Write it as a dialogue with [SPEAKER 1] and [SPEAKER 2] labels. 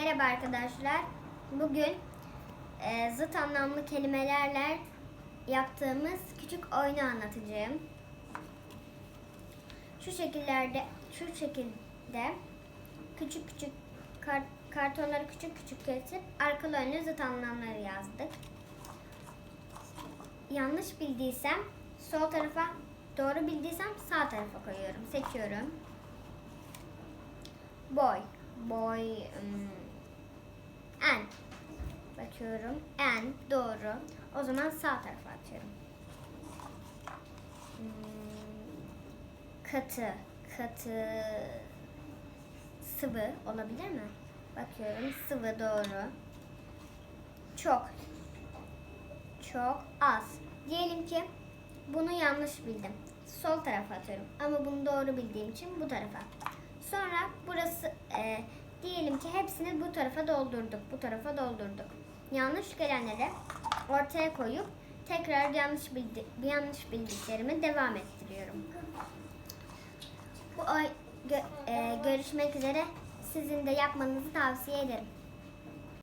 [SPEAKER 1] Merhaba arkadaşlar. Bugün e, zıt anlamlı kelimelerle yaptığımız küçük oyunu anlatacağım. Şu şekillerde, şu şekilde küçük küçük kar- kartonları küçük küçük kesip arkalı önlü zıt anlamları yazdık. Yanlış bildiysem sol tarafa, doğru bildiysem sağ tarafa koyuyorum. Seçiyorum. Boy. Boy. ım, en. Bakıyorum. En. Doğru. O zaman sağ tarafa atıyorum. Hmm, Katı. Katı. Sıvı olabilir mi? Bakıyorum. Sıvı doğru. Çok. Çok az. Diyelim ki bunu yanlış bildim. Sol tarafa atıyorum. Ama bunu doğru bildiğim için bu tarafa. Sonra burası e, diyelim ki hepsini bu tarafa doldurduk. Bu tarafa doldurduk. Yanlış gelenleri ortaya koyup tekrar yanlış bildi, yanlış bildiklerimi devam ettiriyorum. Bu oy, gö- e, görüşmek üzere. Sizin de yapmanızı tavsiye ederim.